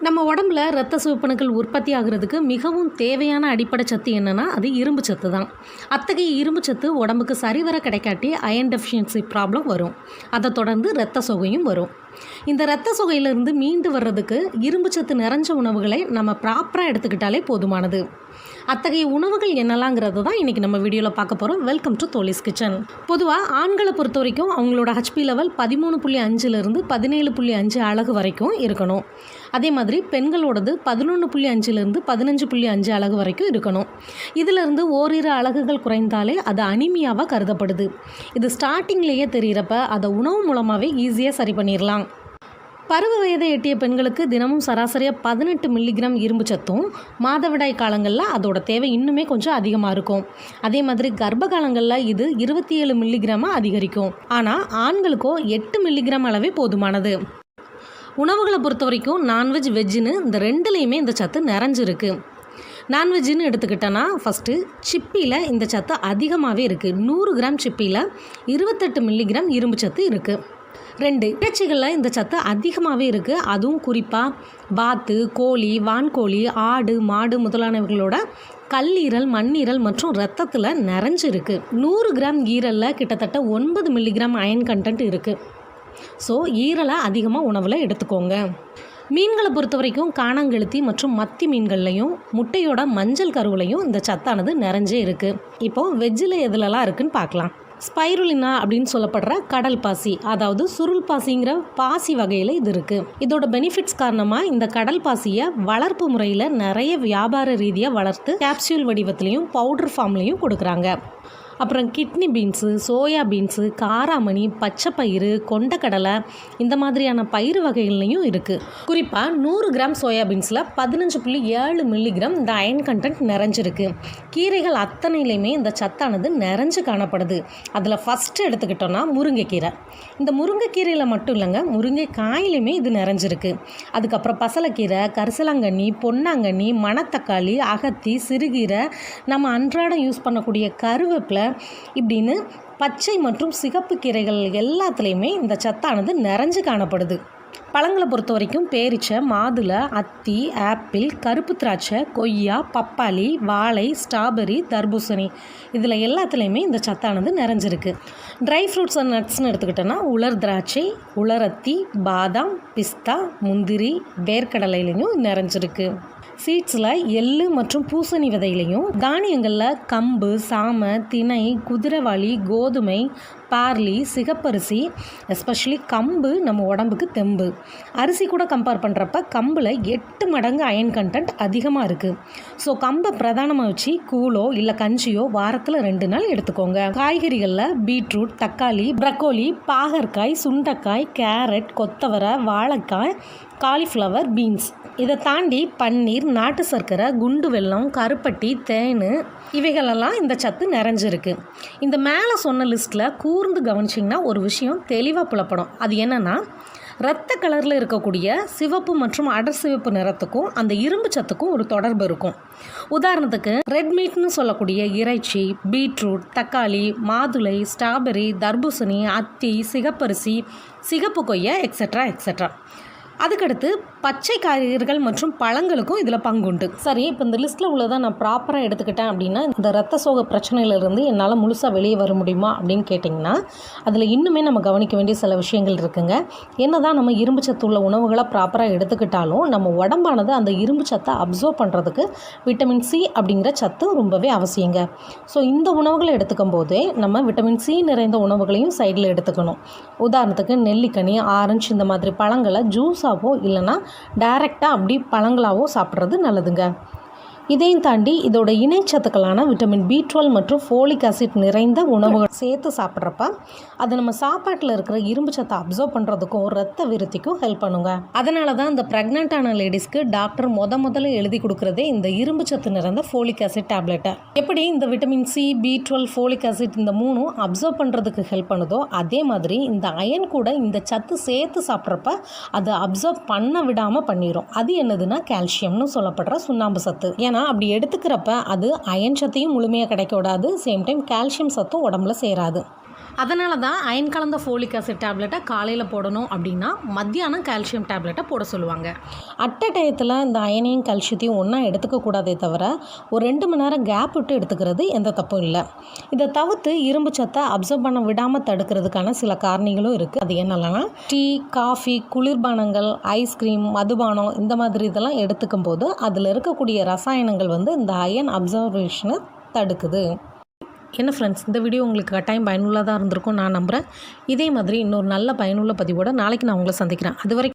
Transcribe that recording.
நம்ம உடம்புல இரத்த சிவப்பணுக்கள் உற்பத்தி ஆகிறதுக்கு மிகவும் தேவையான அடிப்படை சத்து என்னென்னா அது இரும்பு சத்து தான். அத்தகைய இரும்பு சத்து உடம்புக்கு சரிவர கிடைக்காட்டி அயன் டெஃபிஷியன்சி ப்ராப்ளம் வரும். அதை தொடர்ந்து இரத்த சொகையும் வரும். இந்த இரத்த சொகையிலிருந்து மீண்டு வர்றதுக்கு இரும்பு சத்து நிறைஞ்ச உணவுகளை நம்ம ப்ராப்பராக எடுத்துக்கிட்டாலே போதுமானது. அத்தகைய உணவுகள் என்னலாங்கிறது தான் இன்றைக்கி நம்ம வீடியோவில் பார்க்க போகிறோம் வெல்கம் டு தோலிஸ் கிச்சன் பொதுவாக ஆண்களை பொறுத்த வரைக்கும் அவங்களோட ஹச்பி லெவல் பதிமூணு புள்ளி அஞ்சுலேருந்து பதினேழு புள்ளி அஞ்சு அழகு வரைக்கும் இருக்கணும். அதே மாதிரி பெண்களோடது பதினொன்று புள்ளி அஞ்சுலேருந்து பதினஞ்சு புள்ளி அஞ்சு அழகு வரைக்கும் இருக்கணும். இதிலிருந்து ஓரிரு அலகுகள் குறைந்தாலே அது அனிமியாவாக கருதப்படுது. இது ஸ்டார்டிங்லேயே தெரிகிறப்ப அதை உணவு மூலமாகவே ஈஸியாக சரி பண்ணிடலாம் பருவ வயதை எட்டிய பெண்களுக்கு தினமும் சராசரியாக பதினெட்டு மில்லிகிராம் இரும்பு சத்தும் மாதவிடாய் காலங்களில் அதோட தேவை இன்னுமே கொஞ்சம் அதிகமாக இருக்கும். அதே மாதிரி கர்ப்ப காலங்களில் இது இருபத்தி ஏழு மில்லிகிராமாக அதிகரிக்கும். ஆனால் ஆண்களுக்கோ எட்டு மில்லிகிராம் அளவே போதுமானது. உணவுகளை பொறுத்த வரைக்கும் நான்வெஜ் வெஜ்ஜுன்னு இந்த ரெண்டுலேயுமே இந்த சத்து நிறைஞ்சிருக்கு. நான்வெஜ்ஜுன்னு எடுத்துக்கிட்டோன்னா ஃபஸ்ட்டு சிப்பியில் இந்த சத்து அதிகமாகவே இருக்குது நூறு கிராம் சிப்பியில் இருபத்தெட்டு மில்லிகிராம் இரும்பு சத்து இருக்குது ரெண்டு இறைச்சிகளில் இந்த சத்து அதிகமாகவே இருக்குது அதுவும் குறிப்பாக பாத்து கோழி வான்கோழி ஆடு மாடு முதலானவர்களோட கல்லீரல் மண்ணீரல் மற்றும் ரத்தத்தில் நிறைஞ்சிருக்கு. நூறு கிராம் ஈரலில் கிட்டத்தட்ட ஒன்பது மில்லிகிராம் அயன் கண்டென்ட் இருக்குது ஸோ ஈரலை அதிகமாக உணவில் எடுத்துக்கோங்க. மீன்களை பொறுத்த வரைக்கும் காணாங்கெழுத்தி மற்றும் மத்தி மீன்கள்லையும் முட்டையோட மஞ்சள் கருவுலையும் இந்த சத்தானது நிறைஞ்சே இருக்குது இப்போது வெஜ்ஜில் எதுலலாம் இருக்குதுன்னு பார்க்கலாம். ஸ்பைருலினா அப்படின்னு சொல்லப்படுற கடல் பாசி அதாவது சுருள் பாசிங்கிற பாசி வகையில் இது இருக்குது இதோட பெனிஃபிட்ஸ் காரணமாக இந்த கடல் பாசியை வளர்ப்பு முறையில் நிறைய வியாபார ரீதியாக வளர்த்து கேப்சியூல் வடிவத்துலேயும் பவுடர் ஃபார்ம்லேயும் கொடுக்குறாங்க. அப்புறம் கிட்னி பீன்ஸு சோயா பீன்ஸு காராமணி பச்சைப்பயிறு கொண்டக்கடலை இந்த மாதிரியான பயிறு வகைகள்லையும் இருக்குது குறிப்பாக நூறு கிராம் சோயா பீன்ஸில் பதினஞ்சு புள்ளி ஏழு மில்லிகிராம் இந்த அயன் கண்டென்ட் நிறைஞ்சிருக்கு. கீரைகள் அத்தனையிலையுமே இந்த சத்தானது நிறைஞ்சு காணப்படுது. அதில் ஃபஸ்ட்டு எடுத்துக்கிட்டோன்னா முருங்கைக்கீரை. இந்த முருங்கைக்கீரையில் மட்டும் இல்லைங்க முருங்கைக்காயிலையுமே இது நிறைஞ்சிருக்கு. அதுக்கப்புறம் பசலைக்கீரை கரிசலாங்கண்ணி பொன்னாங்கண்ணி மணத்தக்காளி அகத்தி சிறுகீரை நம்ம அன்றாடம் யூஸ் பண்ணக்கூடிய கருவேப்பிலை இப்படின்னு பச்சை மற்றும் சிகப்பு கீரைகள் எல்லாத்துலேயுமே இந்த சத்தானது நிறைஞ்சு காணப்படுது. பழங்களை பொறுத்த வரைக்கும் பேரிச்சை மாதுளை அத்தி ஆப்பிள் கருப்பு திராட்சை கொய்யா பப்பாளி வாழை ஸ்ட்ராபெரி தர்பூசணி இதில் எல்லாத்துலேயுமே இந்த சத்தானது நிறைஞ்சிருக்கு. ட்ரை ஃப்ரூட்ஸ் அண்ட் நட்ஸ்னு எடுத்துக்கிட்டோன்னா உலர் திராட்சை உலரத்தி பாதாம் பிஸ்தா முந்திரி வேர்க்கடலையிலையும் நிறைஞ்சிருக்கு. சீட்ஸில் எள்ளு மற்றும் பூசணி விதையிலையும் தானியங்களில் கம்பு சாமை திணை குதிரைவாளி கோதுமை பார்லி சிகப்பரிசி எஸ்பெஷலி கம்பு நம்ம உடம்புக்கு தெம்பு. அரிசி கூட கம்பேர் பண்ணுறப்ப கம்பில் எட்டு மடங்கு அயன் கண்டென்ட் அதிகமாக இருக்குது ஸோ கம்பை பிரதானமாக வச்சு கூழோ இல்லை கஞ்சியோ வாரத்தில் ரெண்டு நாள் எடுத்துக்கோங்க. காய்கறிகளில் பீட்ரூட் தக்காளி ப்ரக்கோலி பாகற்காய் சுண்டைக்காய் கேரட் கொத்தவரை வாழைக்காய் காலிஃப்ளவர் பீன்ஸ் இதை தாண்டி பன்னீர் நாட்டு சர்க்கரை குண்டு வெல்லம் கருப்பட்டி தேன் இவைகளெல்லாம் இந்த சத்து நிறைஞ்சிருக்கு. இந்த மேலே சொன்ன லிஸ்ட்டில் கூர்ந்து கவனிச்சிங்கன்னா ஒரு விஷயம் தெளிவாக புலப்படும். அது என்னென்னா ரத்த கலரில் இருக்கக்கூடிய சிவப்பு மற்றும் அடர் சிவப்பு நிறத்துக்கும் அந்த இரும்பு சத்துக்கும் ஒரு தொடர்பு இருக்கும். உதாரணத்துக்கு ரெட் மீட்னு சொல்லக்கூடிய இறைச்சி பீட்ரூட் தக்காளி மாதுளை ஸ்ட்ராபெரி தர்பூசணி அத்தி சிகப்பரிசி சிகப்பு கொய்யா எக்ஸெட்ரா எக்ஸெட்ரா அதுக்கடுத்து பச்சை காய்கறிகள் மற்றும் பழங்களுக்கும் இதில் பங்குண்டு. சரி இப்போ இந்த லிஸ்ட்டில் உள்ளதை நான் ப்ராப்பராக எடுத்துக்கிட்டேன் அப்படின்னா இந்த ரத்த சோக பிரச்சனையிலிருந்து என்னால் முழுசாக வெளியே வர முடியுமா அப்படின்னு கேட்டிங்கன்னா அதில் இன்னுமே நம்ம கவனிக்க வேண்டிய சில விஷயங்கள் இருக்குங்க. என்ன தான் நம்ம இரும்பு சத்து உள்ள உணவுகளை ப்ராப்பராக எடுத்துக்கிட்டாலும் நம்ம உடம்பானது அந்த இரும்பு சத்தை அப்சர்வ் பண்ணுறதுக்கு விட்டமின் சி அப்படிங்கிற சத்து ரொம்பவே அவசியங்க. ஸோ இந்த உணவுகளை எடுத்துக்கும் போதே நம்ம விட்டமின் சி நிறைந்த உணவுகளையும் சைடில் எடுத்துக்கணும். உதாரணத்துக்கு நெல்லிக்கனி ஆரஞ்சு இந்த மாதிரி பழங்களை ஜூஸ் ஜூஸாவோ இல்லைன்னா டைரெக்டாக அப்படி பழங்களாவோ சாப்பிட்றது நல்லதுங்க. இதையும் தாண்டி இதோட இணைச்சத்துக்களான விட்டமின் பி டுவெல் மற்றும் ஃபோலிக் ஆசிட் நிறைந்த உணவுகள் சேர்த்து சாப்பிட்றப்ப அது நம்ம சாப்பாட்டில் இருக்கிற இரும்பு சத்தை அப்சர்வ் பண்ணுறதுக்கும் ரத்த விருத்திக்கும் ஹெல்ப் பண்ணுங்க. அதனால தான் இந்த ப்ரெக்னென்ட்டான லேடிஸ்க்கு டாக்டர் முத முதல்ல எழுதி கொடுக்குறதே இந்த இரும்பு சத்து நிறைந்த ஃபோலிக் ஆசிட் டேப்லெட்டை எப்படி இந்த vitamin C B twelve folic acid இந்த மூணும் அப்சர்வ் பண்ணுறதுக்கு ஹெல்ப் பண்ணுதோ அதே மாதிரி இந்த அயன் கூட இந்த சத்து சேர்த்து சாப்பிட்றப்ப அதை அப்சர்வ் பண்ண விடாமல் பண்ணிடும் அது என்னதுன்னா கால்சியம்னு சொல்லப்படுற சுண்ணாம்பு சத்து. ஏன்னா ஆனால் அப்படி எடுத்துக்கிறப்ப அது அயன் சத்தையும் முழுமையாக கிடைக்க விடாது சேம் டைம் கால்சியம் சத்தும் உடம்புல சேராது. அதனால தான் அயன் கலந்த ஃபோலிக் ஆசிட் டேப்லெட்டை காலையில் போடணும் அப்படின்னா மத்தியானம் கால்சியம் டேப்லெட்டை போட சொல்லுவாங்க. அட்ட டயத்தில் இந்த அயனையும் கால்சியத்தையும் ஒன்றா எடுத்துக்கக்கூடாதே தவிர ஒரு ரெண்டு மணி நேரம் கேப் விட்டு எடுத்துக்கிறது எந்த தப்பும் இல்லை. இதை தவிர்த்து இரும்பு சத்தை அப்சர்வ் பண்ண விடாமல் தடுக்கிறதுக்கான சில காரணிகளும் இருக்குது அது என்னென்னா டீ காஃபி குளிர்பானங்கள் ஐஸ்கிரீம் மதுபானம் இந்த மாதிரி இதெல்லாம் எடுத்துக்கும் போது அதில் இருக்கக்கூடிய ரசாயனங்கள் வந்து இந்த அயன் அப்சர்வேஷனை தடுக்குது. என்ன ஃப்ரெண்ட்ஸ் இந்த வீடியோ உங்களுக்கு கட்டாயம் பயனுள்ளதாக இருந்திருக்கும் நான் நம்புகிறேன் இதே மாதிரி இன்னொரு நல்ல பயனுள்ள பதிவோடு நாளைக்கு நான் உங்களை சந்திக்கிறேன். அது வரைக்கும்